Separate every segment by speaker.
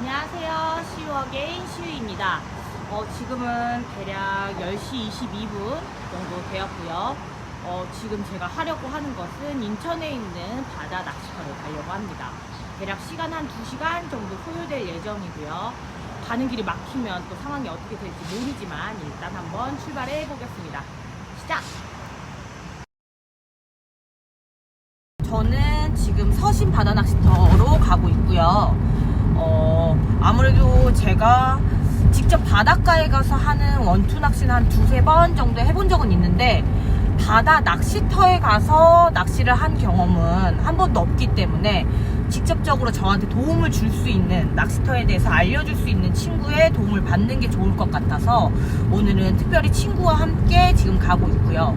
Speaker 1: 안녕하세요. 시우어게인 시우입니다. 어, 지금은 대략 10시 22분 정도 되었고요. 어, 지금 제가 하려고 하는 것은 인천에 있는 바다 낚시터를 가려고 합니다. 대략 시간 한 2시간 정도 소요될 예정이고요. 가는 길이 막히면 또 상황이 어떻게 될지 모르지만 일단 한번 출발해 보겠습니다. 시작! 저는 지금 서신 바다 낚시터로 가고 있고요. 어, 아무래도 제가 직접 바닷가에 가서 하는 원투 낚시는 한 두세 번 정도 해본 적은 있는데 바다 낚시터에 가서 낚시를 한 경험은 한 번도 없기 때문에 직접적으로 저한테 도움을 줄 수 있는 낚시터에 대해서 알려줄 수 있는 친구의 도움을 받는 게 좋을 것 같아서 오늘은 특별히 친구와 함께 지금 가고 있고요.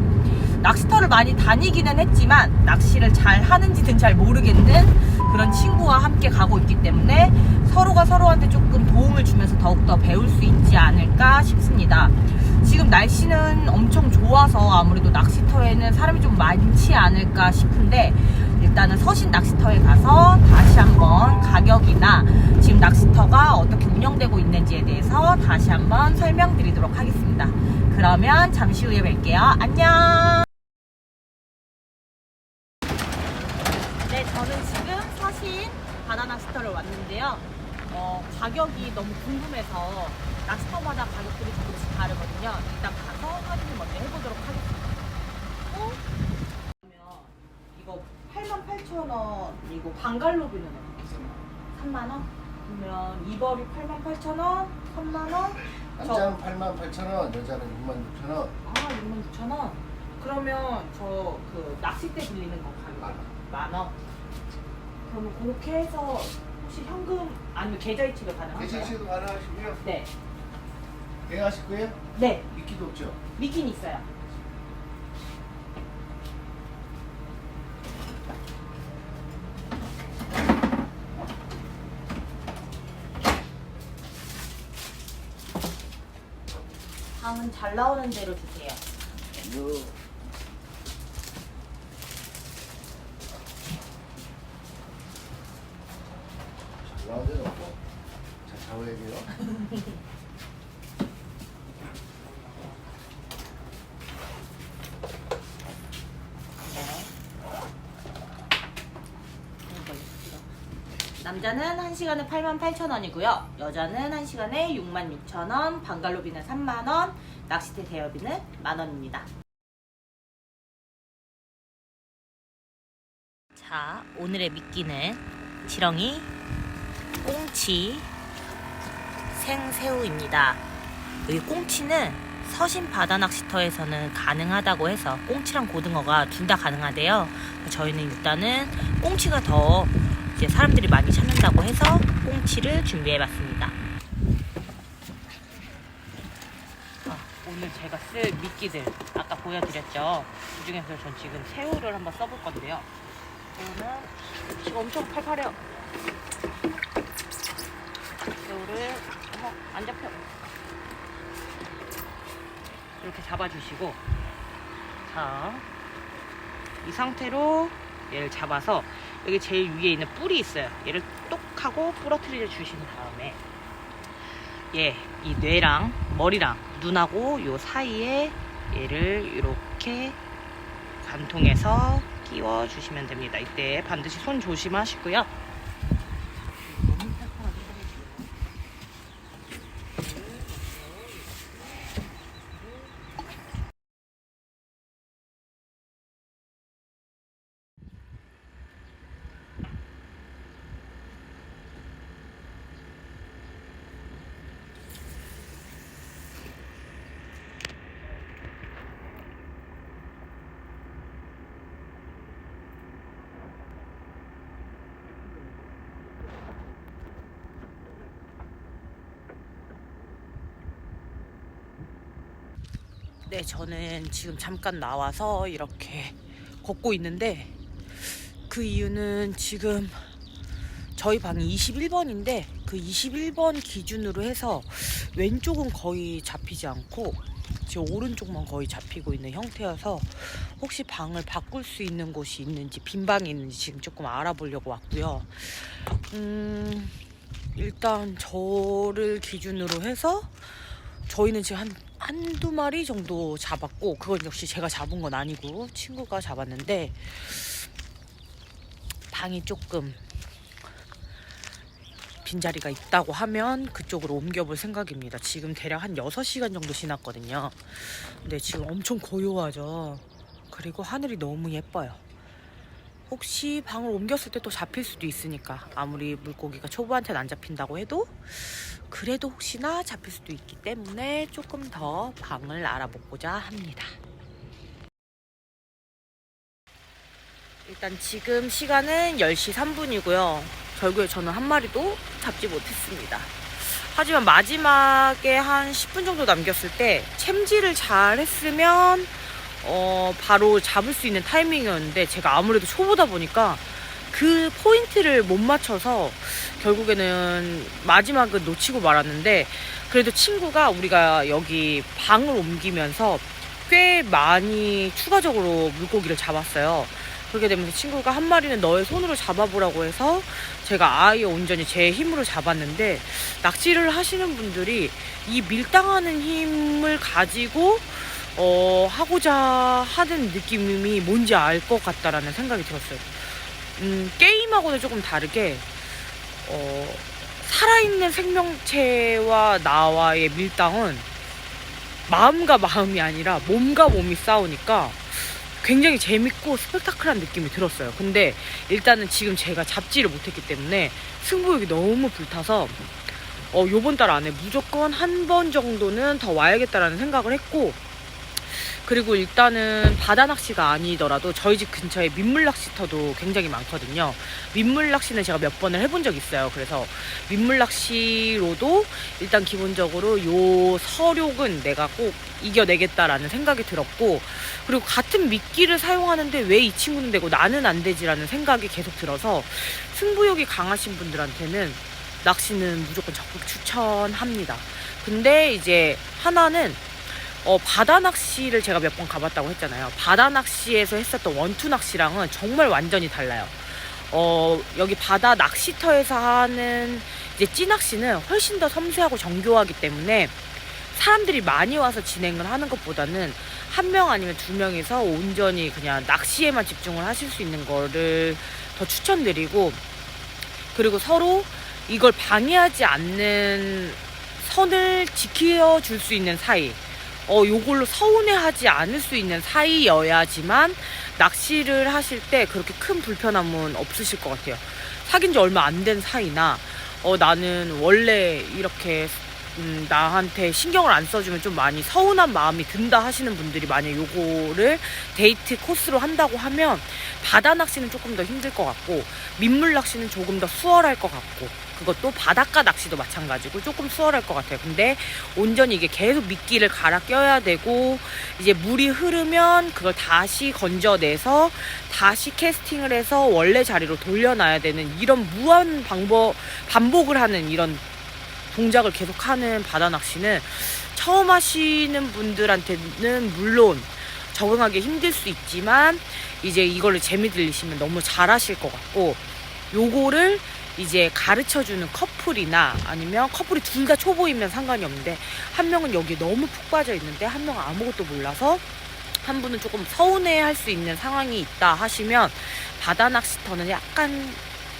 Speaker 1: 낚시터를 많이 다니기는 했지만 낚시를 잘 하는지는 잘 모르겠는 그런 친구와 함께 가고 있기 때문에 서로가 서로한테 조금 도움을 주면서 더욱더 배울 수 있지 않을까 싶습니다. 지금 날씨는 엄청 좋아서 아무래도 낚시터에는 사람이 좀 많지 않을까 싶은데 일단은 서신 낚시터에 가서 다시 한번 가격이나 지금 낚시터가 어떻게 운영되고 있는지에 대해서 다시 한번 설명드리도록 하겠습니다. 그러면 잠시 후에 뵐게요. 안녕! 네, 저는 지금 서신 바다 낚시터를 왔는데요. 어, 가격이 너무 궁금해서 낚시터마다 가격들이 조금씩 다르거든요. 일단 가서 확인을 먼저 해보도록 하겠습니다. 어? 그러면 이거 88,000원이고 방갈로비는 어떻게 3만원? 그러면 이벌이 88,000원, 3만원,
Speaker 2: 남자는 8만 8천 원, 여자는 6만 6천 원.
Speaker 1: 아 66,000원? 그러면 저 그 낚싯대 빌리는 거 가격 만원? 그러면 그렇게 해서 혹시 현금 아니면 계좌 이체도 가능한가요?
Speaker 2: 계좌이체도 가능하시고요.
Speaker 1: 네.
Speaker 2: 계약하실 거예요?
Speaker 1: 네.
Speaker 2: 미끼도 없죠?
Speaker 1: 미끼는 있어요. 방은 잘 나오는 대로 주세요.
Speaker 2: 요. 잘 데는 없고. 자, 돼요.
Speaker 1: 남자는 1시간에 88,000원이고요. 여자는 1시간에 66,000원, 방갈로비는 3만원, 낚시대 대여비는 만원입니다. 자, 오늘의 미끼는 지렁이, 꽁치, 생새우입니다. 여기 꽁치는 서신 바다 낚시터에서는 가능하다고 해서 꽁치랑 고등어가 둘 다 가능하대요. 저희는 일단은 꽁치가 더 이제 사람들이 많이 찾는다고 해서 꽁치를 준비해봤습니다. 아, 오늘 제가 쓸 미끼들 아까 보여드렸죠. 그 중에서 전 지금 새우를 한번 써볼 건데요. 새우는 지금 엄청 팔팔해요. 새우를 어머 안 잡혀. 이렇게 잡아주시고 자. 이 상태로 얘를 잡아서 여기 제일 위에 있는 뿔이 있어요. 얘를 똑 하고 부러뜨려 주신 다음에 얘, 이 뇌랑 머리랑 눈하고 요 사이에 얘를 이렇게 관통해서 끼워 주시면 됩니다. 이때 반드시 손 조심하시고요. 네, 저는 지금 잠깐 나와서 이렇게 걷고 있는데 그 이유는 지금 저희 방이 21번인데 그 21번 기준으로 해서 왼쪽은 거의 잡히지 않고 지금 오른쪽만 거의 잡히고 있는 형태여서 혹시 방을 바꿀 수 있는 곳이 있는지 빈 방이 있는지 지금 조금 알아보려고 왔고요. 음, 일단 저를 기준으로 해서 저희는 지금 한 한두 마리 정도 잡았고 그건 역시 제가 잡은 건 아니고 친구가 잡았는데 방이 조금 빈자리가 있다고 하면 그쪽으로 옮겨볼 생각입니다. 지금 대략 한 6시간 정도 지났거든요. 근데 지금 엄청 고요하죠. 그리고 하늘이 너무 예뻐요. 혹시 방을 옮겼을 때 또 잡힐 수도 있으니까 아무리 물고기가 초보한테는 안 잡힌다고 해도 그래도 혹시나 잡힐 수도 있기 때문에 조금 더 방을 알아보고자 합니다. 일단 지금 시간은 10시 3분이고요. 결국에 저는 한 마리도 잡지 못했습니다. 하지만 마지막에 한 10분 정도 남겼을 때 챔질을 잘 했으면 어, 바로 잡을 수 있는 타이밍이었는데 제가 아무래도 초보다 보니까 그 포인트를 못 맞춰서 결국에는 마지막은 놓치고 말았는데 그래도 친구가 우리가 여기 방을 옮기면서 꽤 많이 추가적으로 물고기를 잡았어요. 그렇게 되면서 친구가 한 마리는 너의 손으로 잡아보라고 해서 제가 아예 온전히 제 힘으로 잡았는데 낚시를 하시는 분들이 이 밀당하는 힘을 가지고 어, 하고자 하는 느낌이 뭔지 알 것 같다라는 생각이 들었어요. 음, 게임하고는 조금 다르게, 어, 살아있는 생명체와 나와의 밀당은 마음과 마음이 아니라 몸과 몸이 싸우니까 굉장히 재밌고 스펙타클한 느낌이 들었어요. 근데 일단은 지금 제가 잡지를 못했기 때문에 승부욕이 너무 불타서 어, 요번 달 안에 무조건 한 번 정도는 더 와야겠다라는 생각을 했고 그리고 일단은 바다 낚시가 아니더라도 저희 집 근처에 민물 낚시터도 굉장히 많거든요. 민물 낚시는 제가 몇 번을 해본 적 있어요. 그래서 민물 낚시로도 일단 기본적으로 요 서욕은 내가 꼭 이겨내겠다라는 생각이 들었고 그리고 같은 미끼를 사용하는데 왜 이 친구는 되고 나는 안 되지라는 생각이 계속 들어서 승부욕이 강하신 분들한테는 낚시는 무조건 적극 추천합니다. 근데 이제 하나는 어, 바다 낚시를 제가 몇 번 가봤다고 했잖아요. 바다 낚시에서 했었던 원투 낚시랑은 정말 완전히 달라요. 어, 여기 바다 낚시터에서 하는 이제 찌낚시는 훨씬 더 섬세하고 정교하기 때문에 사람들이 많이 와서 진행을 하는 것보다는 한 명 아니면 두 명이서 온전히 그냥 낚시에만 집중을 하실 수 있는 거를 더 추천드리고 그리고 서로 이걸 방해하지 않는 선을 지켜줄 수 있는 사이 어, 요걸로 서운해하지 않을 수 있는 사이여야지만 낚시를 하실 때 그렇게 큰 불편함은 없으실 것 같아요. 사귄 지 얼마 안 된 사이나, 어, 나는 원래 이렇게, 음, 나한테 신경을 안 써주면 좀 많이 서운한 마음이 든다 하시는 분들이 만약 요거를 데이트 코스로 한다고 하면 바다 낚시는 조금 더 힘들 것 같고, 민물 낚시는 조금 더 수월할 것 같고, 그것도 바닷가 낚시도 마찬가지고 조금 수월할 것 같아요. 근데 온전히 이게 계속 미끼를 갈아 껴야 되고 이제 물이 흐르면 그걸 다시 건져내서 다시 캐스팅을 해서 원래 자리로 돌려놔야 되는 이런 무한 방법 반복을 하는 이런 동작을 계속하는 바다 낚시는 처음 하시는 분들한테는 물론 적응하기 힘들 수 있지만 이제 이거를 재미 들리시면 너무 잘하실 것 같고 요거를 이제 가르쳐 주는 커플이나 아니면 커플이 둘 다 초보이면 상관이 없는데 한 명은 여기 너무 푹 빠져 있는데 한 명은 아무것도 몰라서 한 분은 조금 서운해 할 수 있는 상황이 있다 하시면 바다 낚시터는 약간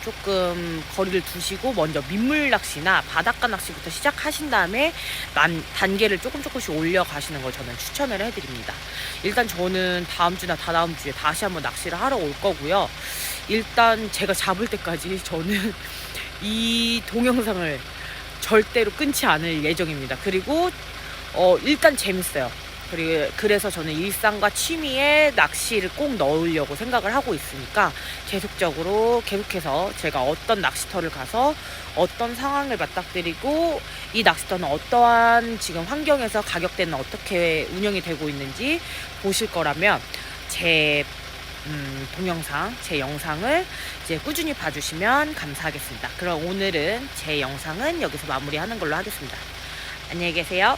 Speaker 1: 조금 거리를 두시고 먼저 민물 낚시나 바닷가 낚시부터 시작하신 다음에 난 단계를 조금 조금씩 올려가시는 걸 저는 추천을 해드립니다. 일단 저는 다음 주나 다다음 주에 다시 한번 낚시를 하러 올 거고요. 일단 제가 잡을 때까지 저는 이 동영상을 절대로 끊지 않을 예정입니다. 그리고 어, 일단 재밌어요. 그리고 그래서 저는 일상과 취미에 낚시를 꼭 넣으려고 생각을 하고 있으니까 계속적으로 계속해서 제가 어떤 낚시터를 가서 어떤 상황을 맞닥뜨리고 이 낚시터는 어떠한 지금 환경에서 가격대는 어떻게 운영이 되고 있는지 보실 거라면 제 음, 동영상, 제 영상을 이제 꾸준히 봐주시면 감사하겠습니다. 그럼 오늘은 제 영상은 여기서 마무리하는 걸로 하겠습니다. 안녕히 계세요.